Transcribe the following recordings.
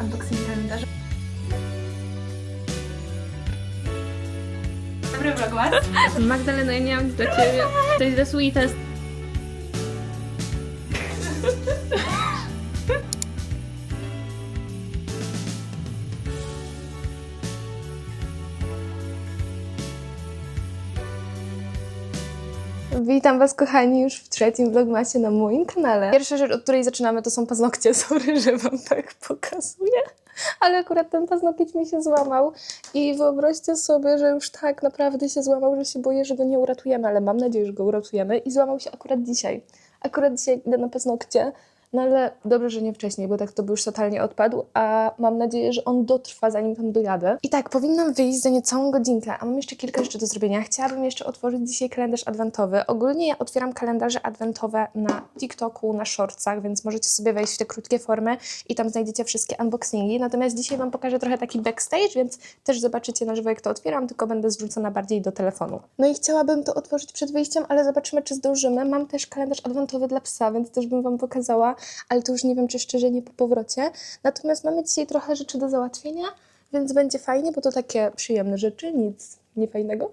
Unboxing kalendarza. Dobry vlogmas. Magdalena, ja nie mam nic dla Ciebie. To jest the sweetest. Witam Was, kochani, już w trzecim vlogmasie na moim kanale. Pierwsza rzecz, od której zaczynamy, to są paznokcie. Sorry, że Wam tak pokazuję, ale akurat ten paznokieć mi się złamał i wyobraźcie sobie, że już tak naprawdę się złamał, że się boję, że go nie uratujemy, ale mam nadzieję, że go uratujemy i złamał się akurat dzisiaj. Akurat dzisiaj idę na paznokcie, no ale dobrze, że nie wcześniej, bo tak to by już totalnie odpadł, a mam nadzieję, że on dotrwa, zanim tam dojadę. I tak, powinnam wyjść za niecałą godzinkę, a mam jeszcze kilka rzeczy do zrobienia. Chciałabym jeszcze otworzyć dzisiaj kalendarz adwentowy. Ogólnie ja otwieram kalendarze adwentowe na TikToku, na shortsach, więc możecie sobie wejść w te krótkie formy i tam znajdziecie wszystkie unboxingi. Natomiast dzisiaj Wam pokażę trochę taki backstage, więc też zobaczycie na żywo, jak to otwieram, tylko będę zwrócona bardziej do telefonu. No i chciałabym to otworzyć przed wyjściem, ale zobaczymy, czy zdążymy. Mam też kalendarz adwentowy dla psa, więc też bym Wam pokazała, ale to już nie wiem, czy szczerze nie po powrocie. Natomiast mamy dzisiaj trochę rzeczy do załatwienia, więc będzie fajnie, bo to takie przyjemne rzeczy, nic niefajnego.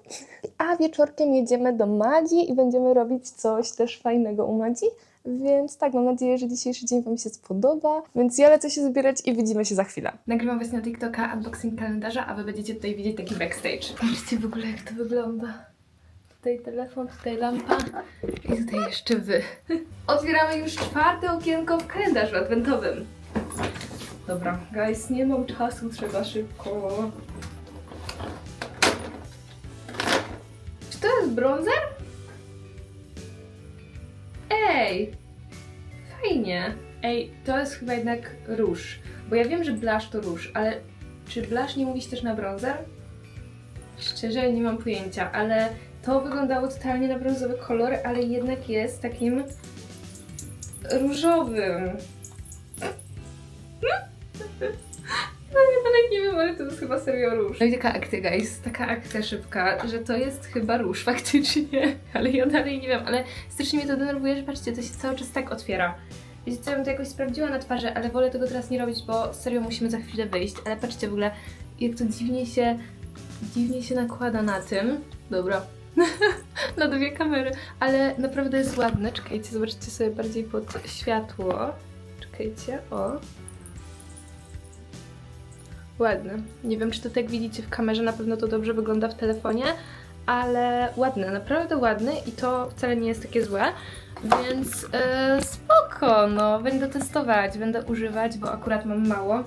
A wieczorkiem jedziemy do Madzi i będziemy robić coś też fajnego u Madzi. Więc tak, mam nadzieję, że dzisiejszy dzień Wam się spodoba. Więc ja lecę się zbierać i widzimy się za chwilę. Nagrywam właśnie na TikToka unboxing kalendarza, a Wy będziecie tutaj widzieć taki backstage. Patrzcie w ogóle, jak to wygląda. Tutaj telefon, tutaj lampa i tutaj jeszcze Wy. Otwieramy już czwarte okienko w kalendarzu adwentowym. Dobra, guys, nie mam czasu, trzeba szybko. Czy to jest bronzer? Ej! Fajnie. Ej, to jest chyba jednak róż. Bo ja wiem, że blush to róż, ale czy blush nie mówić też na bronzer? Szczerze nie mam pojęcia, ale to wyglądało totalnie na brązowy kolor, ale jednak jest takim różowym. No ja nie wiem, ale to jest chyba serio róż. No i taka akcja, guys, taka akcja szybka, że to jest chyba róż faktycznie, ale ja dalej nie wiem, ale strasznie mnie to denerwuje, że patrzcie, to się cały czas tak otwiera. Wiecie co, ja bym to jakoś sprawdziła na twarzy, ale wolę tego teraz nie robić, bo serio musimy za chwilę wyjść. Ale patrzcie w ogóle, jak to dziwnie się, dziwnie się nakłada na tym. Dobra. na dwie kamery, ale naprawdę jest ładne. Czekajcie, zobaczcie sobie bardziej pod światło. Czekajcie, o. Ładny. Nie wiem, czy to tak widzicie w kamerze, na pewno to dobrze wygląda w telefonie, ale ładny, naprawdę ładny i to wcale nie jest takie złe, więc e, spoko, no, będę testować, będę używać, bo akurat mam mało.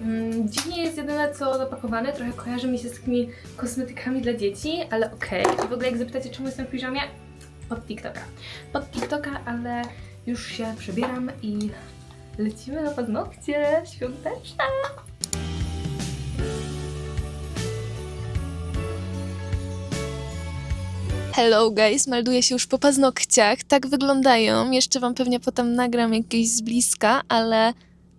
Mm, dziwnie jest jedyne co zapakowane, trochę kojarzy mi się z takimi kosmetykami dla dzieci, ale okej. I w ogóle jak zapytacie czemu jestem w piżamie? Pod TikToka. Pod TikToka, ale już się przebieram i lecimy na paznokcie świąteczne. Hello guys, melduję się już po paznokciach. Tak wyglądają. Jeszcze Wam pewnie potem nagram jakieś z bliska, ale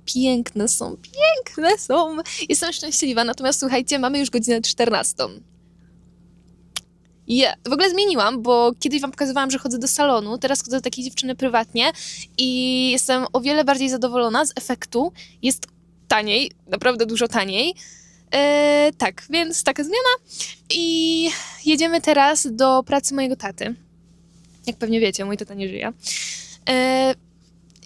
piękne są, piękne są. Jestem szczęśliwa, natomiast słuchajcie, mamy już godzinę 14. Yeah. W ogóle zmieniłam, bo kiedyś Wam pokazywałam, że chodzę do salonu, teraz chodzę do takiej dziewczyny prywatnie i jestem o wiele bardziej zadowolona z efektu. Jest taniej, naprawdę dużo taniej. E, tak, więc taka zmiana. I jedziemy teraz do pracy mojego taty. Jak pewnie wiecie, mój tata nie żyje. E,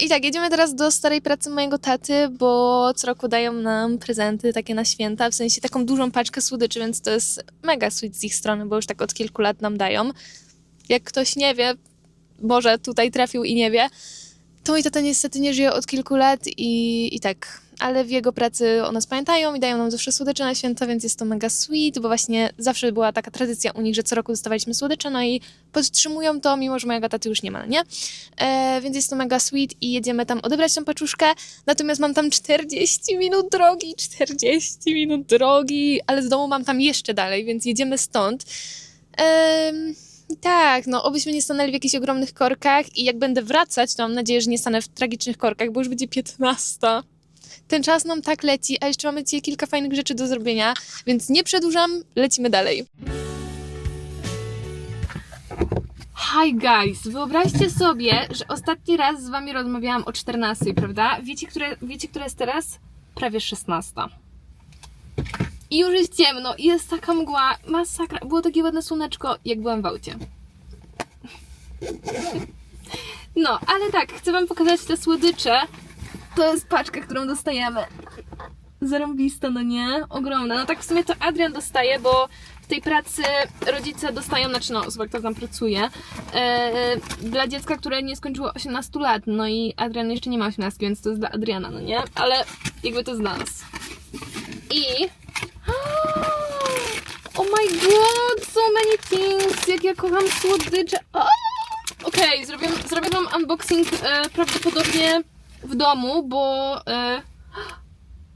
I tak, jedziemy teraz do starej pracy mojego taty, bo co roku dają nam prezenty takie na święta, w sensie taką dużą paczkę słodyczy, więc to jest mega sweet z ich strony, bo już tak od kilku lat nam dają. Jak ktoś nie wie, może tutaj trafił i nie wie, to mój tata niestety nie żyje od kilku lat i, i tak, ale w jego pracy o nas pamiętają i dają nam zawsze słodycze na święta, więc jest to mega sweet, bo właśnie zawsze była taka tradycja u nich, że co roku dostawaliśmy słodycze, no i podtrzymują to, mimo że mojego taty już nie ma, nie? E, więc jest to mega sweet i jedziemy tam odebrać tą paczuszkę, natomiast mam tam 40 minut drogi, 40 minut drogi, ale z domu mam tam jeszcze dalej, więc jedziemy stąd. Em, tak, no obyśmy nie stanęli w jakichś ogromnych korkach i jak będę wracać, to mam nadzieję, że nie stanę w tragicznych korkach, bo już będzie 15. Ten czas nam tak leci, a jeszcze mamy dzisiaj kilka fajnych rzeczy do zrobienia, więc nie przedłużam, lecimy dalej. Hi guys, wyobraźcie sobie, że ostatni raz z wami rozmawiałam o 14, prawda? Wiecie, które, wiecie, która jest teraz? prawie 16. I już jest ciemno, i jest taka mgła, masakra. Było takie ładne słoneczko, jak byłam w aucie. No, ale tak, chcę Wam pokazać te słodycze. To jest paczka, którą dostajemy. Zarąbista, no nie? Ogromna. No tak w sumie to Adrian dostaje, bo w tej pracy rodzice dostają, znaczy no, osoba, która tam pracuje, e, dla dziecka, które nie skończyło 18 lat. No i Adrian jeszcze nie ma 18, więc to jest dla Adriana, no nie? Ale jakby to dla nas. I... Oh my god, so many things! Jak ja kocham słodycze! O! Okej, zrobię, zrobię wam unboxing e, prawdopodobnie w domu, bo... E,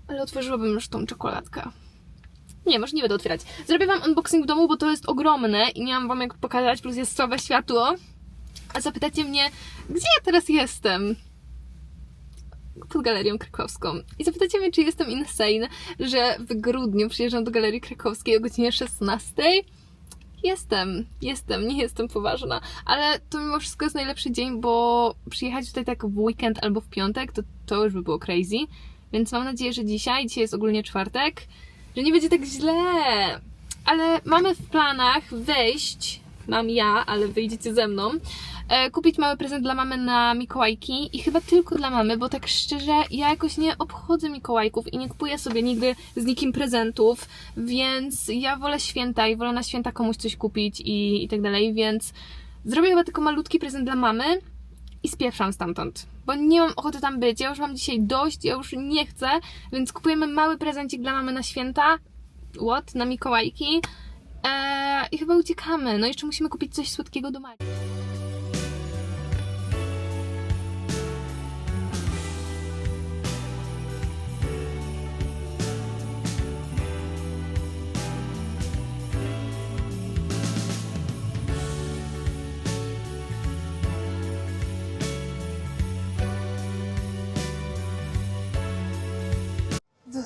ale otworzyłabym już tą czekoladkę. Nie, może nie będę otwierać. Zrobię wam unboxing w domu, bo to jest ogromne i nie mam wam jak pokazać, plus jest słabe światło. A zapytacie mnie, gdzie ja teraz jestem? Pod Galerią Krakowską. I zapytacie mnie, czy jestem insane, że w grudniu przyjeżdżam do Galerii Krakowskiej o godzinie 16. Jestem, jestem, nie jestem poważna, ale to mimo wszystko jest najlepszy dzień, bo przyjechać tutaj tak w weekend albo w piątek, to, to już by było crazy. Więc mam nadzieję, że dzisiaj, dzisiaj jest ogólnie czwartek, że nie będzie tak źle. Ale mamy w planach wejść, mam ja, ale wyjdziecie ze mną, kupić mały prezent dla mamy na Mikołajki i chyba tylko dla mamy, bo tak szczerze ja jakoś nie obchodzę Mikołajków i nie kupuję sobie nigdy z nikim prezentów, więc ja wolę święta i wolę na święta komuś coś kupić i, i tak dalej, więc zrobię chyba tylko malutki prezent dla mamy i spieprzam stamtąd, bo nie mam ochoty tam być, ja już mam dzisiaj dość, ja już nie chcę, więc kupujemy mały prezencik dla mamy na święta, what, na Mikołajki eee, i chyba uciekamy, no jeszcze musimy kupić coś słodkiego do Marii.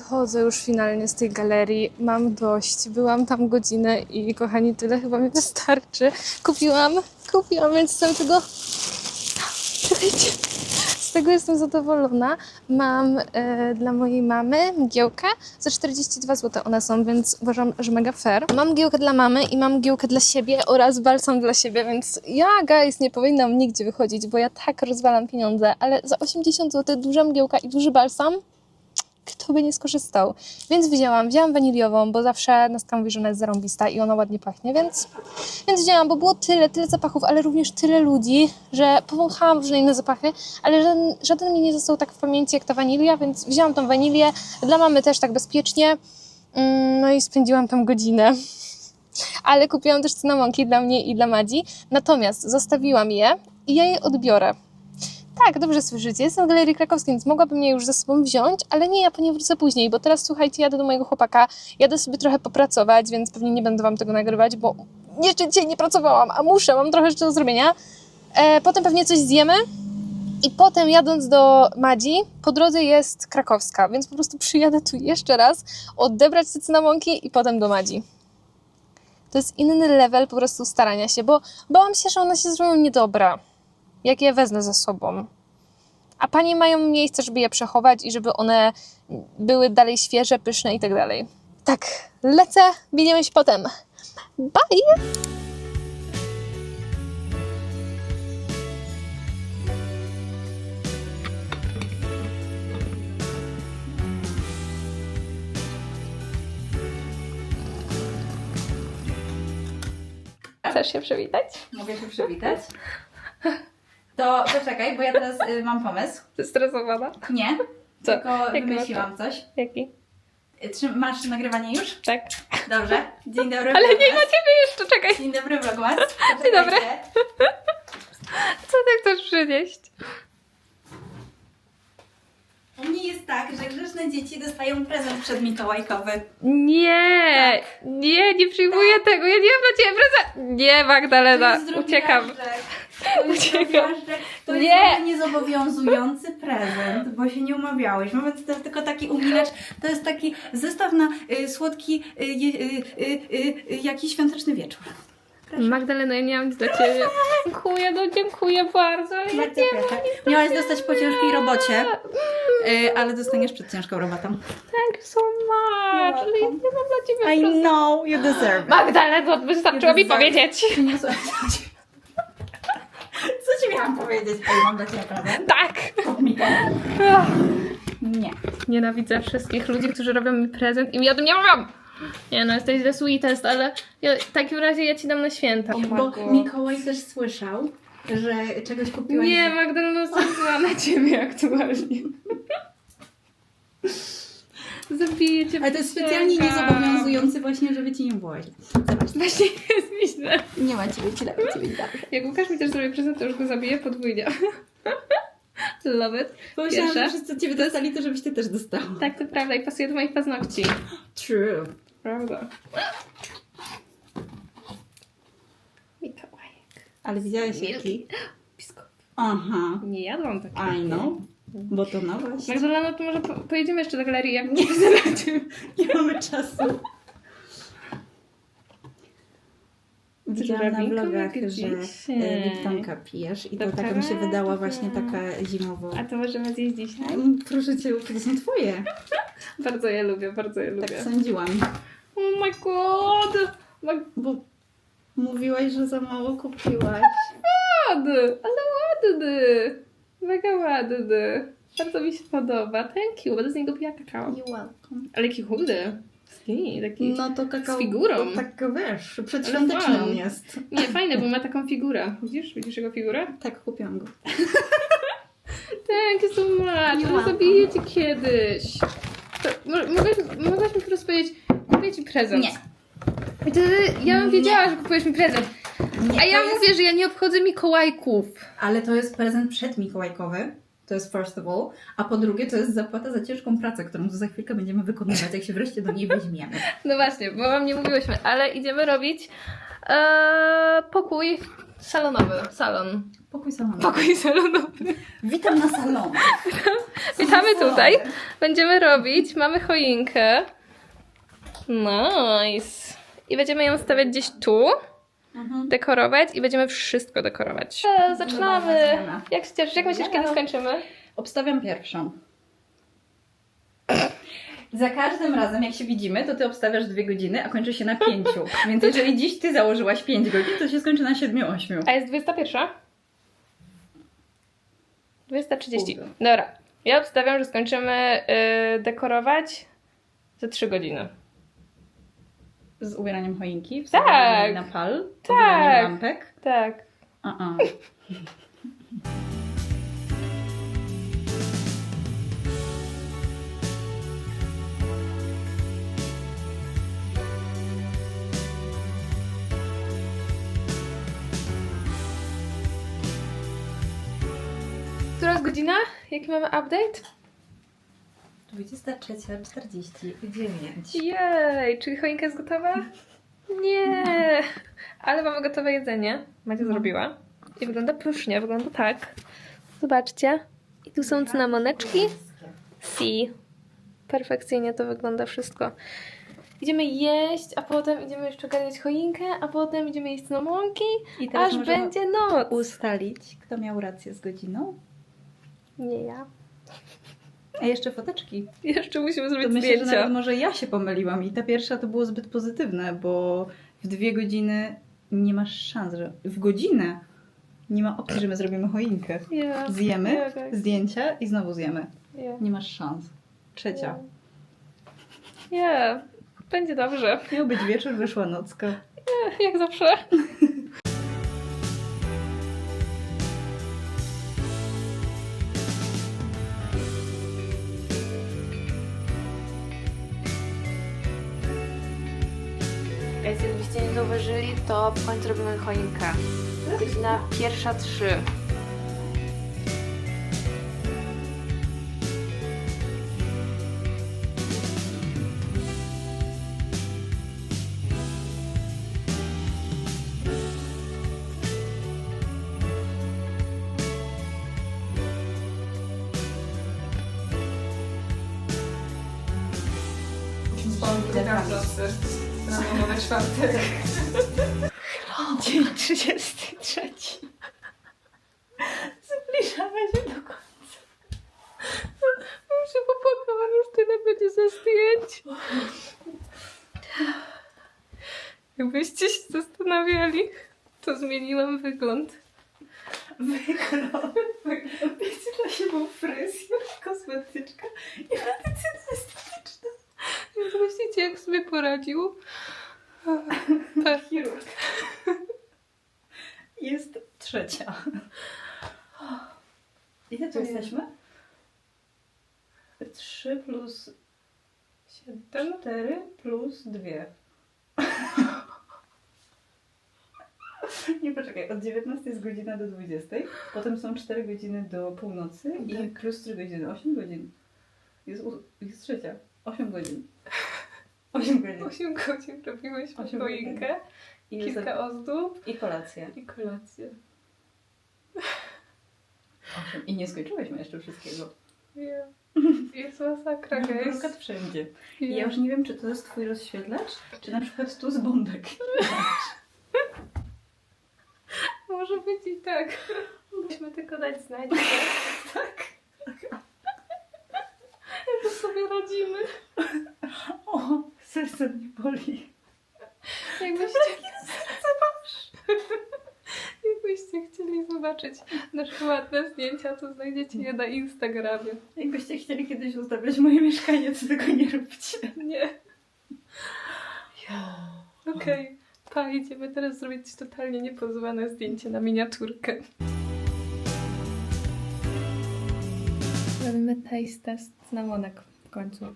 Wychodzę już finalnie z tej galerii. Mam dość. Byłam tam godzinę i kochani, tyle chyba mi wystarczy. Kupiłam, kupiłam, więc jestem tego. Z tego jestem zadowolona. Mam e, dla mojej mamy mgiełkę za 42 zł one są, więc uważam, że mega fair. Mam mgiełkę dla mamy i mam mgiełkę dla siebie oraz balsam dla siebie, więc ja, guys, nie powinnam nigdzie wychodzić, bo ja tak rozwalam pieniądze, ale za 80 zł duża mgiełka i duży balsam kto by nie skorzystał. Więc wzięłam, wzięłam waniliową, bo zawsze Nastka mówi, że ona jest zarąbista i ona ładnie pachnie, więc, więc wzięłam, bo było tyle, tyle zapachów, ale również tyle ludzi, że powąchałam różne inne zapachy, ale żaden, żaden mi nie został tak w pamięci jak ta wanilia, więc wzięłam tą wanilię, dla mamy też tak bezpiecznie, Mm, no i spędziłam tam godzinę. Ale kupiłam też cynamonki dla mnie i dla Madzi, natomiast zostawiłam je i ja je odbiorę. Tak, dobrze słyszycie. Jestem w Galerii Krakowskiej, więc mogłabym je już ze sobą wziąć, ale nie, ja po nie wrócę później, bo teraz słuchajcie, jadę do mojego chłopaka, jadę sobie trochę popracować, więc pewnie nie będę wam tego nagrywać, bo jeszcze dzisiaj nie pracowałam, a muszę, mam trochę jeszcze do zrobienia. E, potem pewnie coś zjemy i potem jadąc do Madzi, po drodze jest Krakowska, więc po prostu przyjadę tu jeszcze raz, odebrać te cynamonki i potem do Madzi. To jest inny level po prostu starania się, bo bałam się, że one się zrobią niedobre jak je wezmę ze sobą. A panie mają miejsce, żeby je przechować i żeby one były dalej świeże, pyszne i tak dalej. Tak, lecę, widzimy się potem. Bye! Chcesz się przywitać? Mogę się przywitać? To poczekaj, bo ja teraz y, mam pomysł. Zestresowana? Nie, Co? tylko Jaki wymyśliłam coś. Jaki? Y, Czy masz nagrywanie już? Tak. Dobrze. Dzień dobry. Ale nie vlogmas. ma ciebie jeszcze, czekaj. Dzień dobry, vlogmas. Dzień dobry. Poczekajcie. Co ty chcesz przynieść? U mnie jest tak, że grzeczne dzieci dostają prezent przedmikołajkowy. Nie, nie, nie przyjmuję tego. Ja nie mam dla ciebie prezent. Nie, Magdalena, uciekam. drobiażdżek. To jest Uciekam. Nie. jest bardzo niezobowiązujący prezent, bo się nie umawiałyśmy, więc to jest tylko taki umilacz. To jest taki zestaw na y, słodki, y, y, y, y, y, jakiś świąteczny wieczór. Magdalena, ja nie mam nic dla Ciebie. Dziękuję, no dziękuję bardzo. Ja Bardzo proszę. Miałaś dostać po ciężkiej robocie, y, ale dostaniesz przed ciężką robotą. Thank you so much. Ale ja nie mam dla Ciebie I know you deserve it. Magdalena, wystarczyło mi powiedzieć. Przyniosłam co ci... Co ci miałam powiedzieć? Ej, mam dla ciebie prezent. Tak. Nie. Nienawidzę wszystkich ludzi, którzy robią mi prezent i mi o tym nie mówią. Nie no, jesteś ze sweetest, ale ja, w takim razie ja ci dam na święta. Bo Mikołaj też słyszał, że czegoś kupiłaś. Nie, Magdalena, zła na ciebie aktualnie. Zabiję cię. Ale to jest specjalnie niezobowiązujący właśnie, żeby ci nie było źle. Zobacz. Właśnie jest mi źle. Nie ma ciebie źle, ciebie dobrze. Jak Łukasz mi też zrobi prezent, to już go zabiję podwójnie. Love it. Pomyślałam, że wszyscy ciebie dostali, to żebyś ty też dostała. Tak, to prawda i pasuje do moich paznokci. True. Prawda. Mikołajek. Ale widziałeś jaki? Biskop. Aha. Nie jadłam takiego. I know. Bo to nowość. Magdalena, to może po, pojedziemy jeszcze do galerii, jak nie znajdziemy. Nie mamy czasu. Widziałam na vlogach, że dzisiaj. e, Liptonka pijesz i to taka mi się wydała właśnie taka zimowa. A to możemy zjeść dzisiaj? Mm, Proszę cię, to są twoje. Bardzo je lubię, bardzo je Tak lubię. sądziłam. Oh my god! My Bo mówiłaś, że za mało kupiłaś. god! Ale ładny! Mega ładny. Bardzo mi się podoba. Thank you, będę z niego pija kakao. You're welcome. Ale jaki chudy. Skinny, taki... No to kakao. Z figurą. Tak wiesz, fajnie. jest. Nie, fajny, bo ma taką figurę. Widzisz? Widzisz jego figurę? Tak, kupiłam go. Thank you so much. Cię kiedyś. To, mogłaś, mogłaś mi po prostu powiedzieć, kupię ci prezent. Nie. I wtedy ja bym Nie. wiedziała, że kupujesz mi prezent. Nie, A ja jest- mówię, że ja nie obchodzę Mikołajków. Ale to jest prezent przedmikołajkowy. To jest first of all. A po drugie, to jest zapłata za ciężką pracę, którą za chwilkę będziemy wykonywać, jak się wreszcie do niej weźmiemy. No właśnie, bo wam nie mówiłyśmy, ale idziemy robić e, pokój salonowy. Salon. Pokój salonowy. Pokój salonowy. Witam na salonie. Witamy tutaj. Będziemy robić, mamy choinkę. Nice. I będziemy ją stawiać gdzieś tu, Mhm. dekorować i będziemy wszystko dekorować. E, zaczynamy. Dobra, Jak się cieszysz? Jak myślisz, kiedy skończymy? Obstawiam pierwszą. Za każdym razem, jak się widzimy, to ty obstawiasz dwie godziny, a kończy się na pięciu. Więc jeżeli dziś ty założyłaś pięć godzin, to się skończy na siedmiu, ośmiu. A jest 21? 20.30. Kurde. Dobra. Ja obstawiam, że skończymy y, dekorować za 3 godziny. Z ubieraniem choinki, Tak. na pal, Tak. lampek. Tak. A-a. Która godzina? Jaki mamy update? 23.49. Jej, czyli choinka jest gotowa? Nie, ale mamy gotowe jedzenie. Macie No. zrobiła. I wygląda pysznie, wygląda tak. Zobaczcie. I tu są cynamoneczki. Si. Perfekcyjnie to wygląda wszystko. Idziemy jeść, a potem idziemy jeszcze ogarniać choinkę, a potem idziemy jeść cynamonki, I aż będzie noc. ustalić, kto miał rację z godziną. Nie ja. A jeszcze foteczki. Jeszcze musimy To zrobić myślę, że zdjęcia. nawet może ja się pomyliłam i ta pierwsza to było zbyt pozytywne, bo w dwie godziny nie masz szans, że w godzinę nie ma opcji, że my zrobimy choinkę. Ja. Zjemy, Ja, tak. zdjęcia i znowu zjemy. Ja. Nie masz szans. Trzecia. Nie. Będzie dobrze. Miał być wieczór, wyszła nocka. Jak zawsze. nie zauważyli, to w końcu robimy choinkę. Godzina pierwsza trzy. Rano na czwartek. Dzień 33. Zbliżamy się do końca. Muszę popłakałam, już tyle będzie ze zdjęć. Jakbyście się zastanawiali, to zmieniłam wygląd. Wygląd. W międzyczasie był fryzjer, kosmetyczka i medycyna estetyczna. Więc myślicie, jak sobie poradził? Chirurg. Jest trzecia. Ile tu jesteśmy? 3 plus Siedem. 4 plus 2. Nie poczekaj, od 19 jest godzina do 20, potem są 4 godziny do północy i Tak. plus 3 godziny, 8 godzin. Jest, jest trzecia, 8 godzin. 8 godzin. Osiem godzin robiłeś Osiem choinkę, I, kilka ozdób I kolację. i kolację. 8. I nie skończyłyśmy jeszcze wszystkiego. Nie. Jest masakra, guys. Brokat wszędzie. I Nie. ja już nie wiem, czy to jest twój rozświetlacz, czy na przykład tu z bombek. Może być i tak. Musimy tylko dać znać, tak. że radzimy. O, serce mnie boli. Jakbyście... Jakbyście chcieli zobaczyć nasze ładne zdjęcia, to znajdziecie je na Instagramie. Jakbyście chcieli kiedyś ustawiać moje mieszkanie, to tego nie róbcie. Nie. Okej. Pa, idziemy teraz zrobić totalnie niepozwane zdjęcie na miniaturkę. Robimy taste test znamonek w końcu.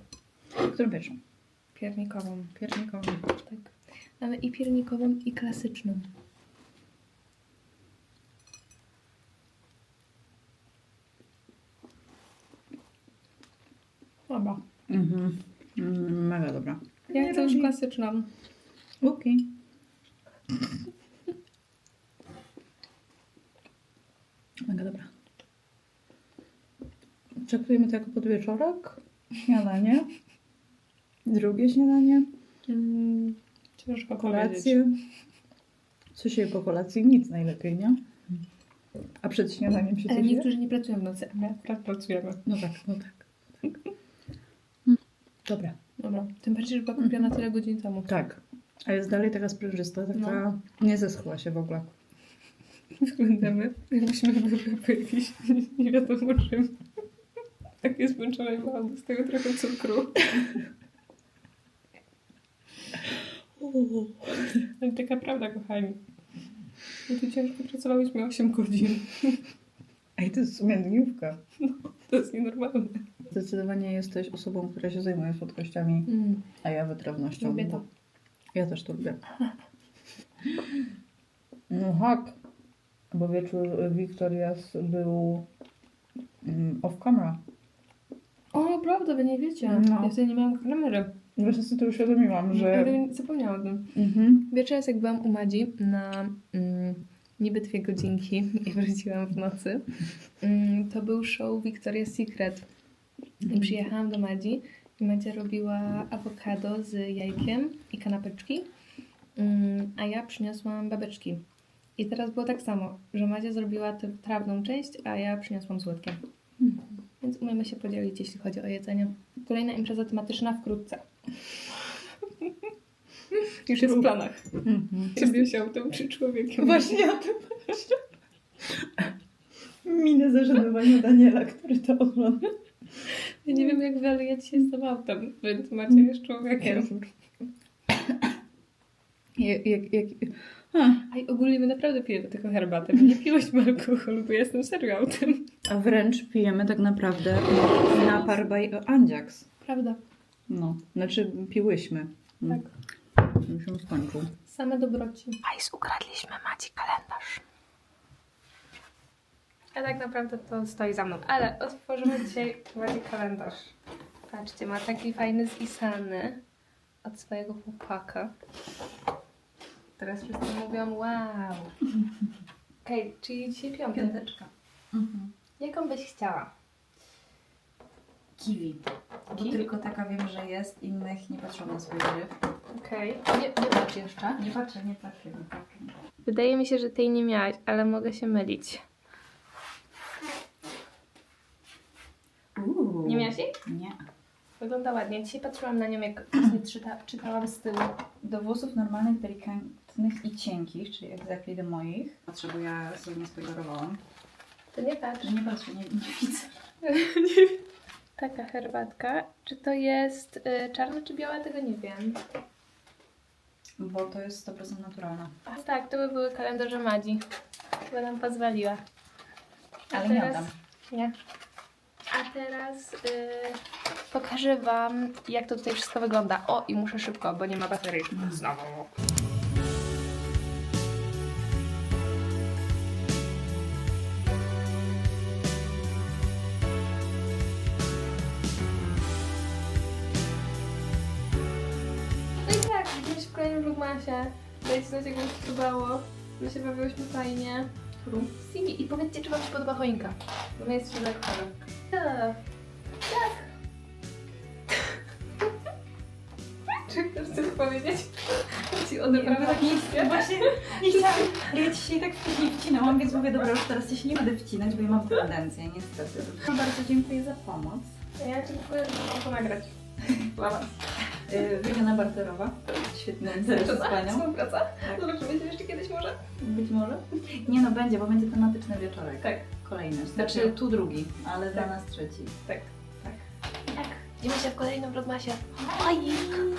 Którą pierwszą? Piernikową. Piernikową. Tak. Mamy i piernikową, i klasyczną. Oba. Mhm. Mm, Mega dobra. Ja chcę już klasyczną. Okej. Mega dobra. Traktujemy to jako podwieczorek, śniadanie, drugie śniadanie, Mm, ciężko powiedzieć. kolację. Co się je po kolacji? Nic najlepiej, nie? A przed śniadaniem się Ale niektórzy nie pracują w nocy, a my akurat pracujemy. No tak, no tak. tak. Dobra. Dobra, tym bardziej, że była kupiona tyle godzin temu. Tak. A jest dalej taka sprężysta, taka No. nie zeschła się w ogóle. Wyglądamy, jakbyśmy były po jakimś nie wiadomo czym. Takie zmęczone mam z tego trochę cukru. Ale taka prawda, kochani. My tu ciężko pracowałyśmy 8 godzin. Ej, to jest w sumie dniówka. To jest nienormalne. Zdecydowanie jesteś osobą, która się zajmuje słodkościami, Mm. a ja wytrawnością. Lubię to. Ja też to lubię. No tak. Bo wieczór Wiktorias był mm, off camera. O, prawda, wy nie wiecie. No. Ja wtedy nie miałam kamery. Właśnie sobie to uświadomiłam, że... Ale zapomniałam o tym. Mhm. Wieczór raz jak byłam u Madzi na mm, niby dwie godzinki i wróciłam w nocy, mm, to był show Victoria's Secret. I przyjechałam do Madzi i Madzia robiła awokado z jajkiem i kanapeczki, mm, a ja przyniosłam babeczki. I teraz było tak samo, że Madzia zrobiła tę trawną część, a ja przyniosłam słodkie. Więc umiemy się podzielić, jeśli chodzi o jedzenie. Kolejna impreza tematyczna wkrótce. Już jest w planach. Mhm. Ciebie się tym przy człowiekiem. Właśnie o tym myślę. Minę zażenowania Daniela, który to ogląda. Ja nie wiem jak wy, ale ja dzisiaj jestem autem, więc macie już człowiekiem. Jak, jak, jak... A, i ogólnie my naprawdę pijemy tylko herbatę. Nie piłyśmy alkoholu, bo ja jestem serio autem. A wręcz pijemy tak naprawdę napar by Andziaks. Prawda. No, znaczy piłyśmy. Tak. Już się skończył. Same dobroci. Ajs, ukradliśmy Maci kalendarz. A tak naprawdę to stoi za mną. Ale otworzymy dzisiaj bardziej kalendarz. Patrzcie, ma taki fajny zwisany od swojego chłopaka. Teraz wszyscy mówią wow. Okej, czyli dzisiaj. Piąteczka. Mhm. Jaką byś chciała? Kiwi. Bo Kiwi? tylko taka wiem, że jest, innych nie patrzą na swój gryf. Okej. Nie, nie patrz jeszcze. Nie patrzę, nie patrzę, nie patrzę. Wydaje mi się, że tej nie miałaś, ale mogę się mylić. Uuu. Nie miałaś jej? Nie. Wygląda ładnie. Dzisiaj patrzyłam na nią, jak właśnie czyta, czytałam z tyłu. Do włosów normalnych, delikatnych i cienkich, czyli exactly do moich. Patrzę, bo ja sobie nie spoilerowałam. To nie patrz. Nie patrzę, nie, nie widzę. Taka herbatka. Czy to jest y, czarna czy biała? Tego nie wiem. Bo to jest 100% naturalna. A tak, to by były kalendarze Madzi. Chyba nam pozwoliła. A Ale teraz- miałam. Nie. A teraz y, pokażę Wam, jak to tutaj wszystko wygląda. O, i muszę szybko, bo nie ma baterii. Znowu. Vlogmasie. Dajcie znać, jak Wam się podobało. My się bawiłyśmy fajnie. Simi, i powiedzcie, czy Wam się podoba choinka. Bo my jesteśmy zakochane. Tak. Tak. Czy chcesz coś powiedzieć? Ci odebrałam tak nie, właśnie nie chciałam. Ja dzisiaj tak wcześniej wcinałam, więc mówię, dobra, już teraz ja się nie będę wcinać, bo ja mam tendencję, niestety. No bardzo dziękuję za pomoc. Ja dziękuję, że mogę nagrać. Dla Was. Wymiana barterowa. Świetny interes z panią. Współpraca? Tak. Zobaczymy się jeszcze kiedyś może? Być może? Nie no, będzie, bo będzie tematyczny wieczorek. Tak. Kolejny. Znaczy tu drugi, ale dla nas trzeci. Tak. Tak. Tak. Widzimy się w kolejnym vlogmasie. Bye!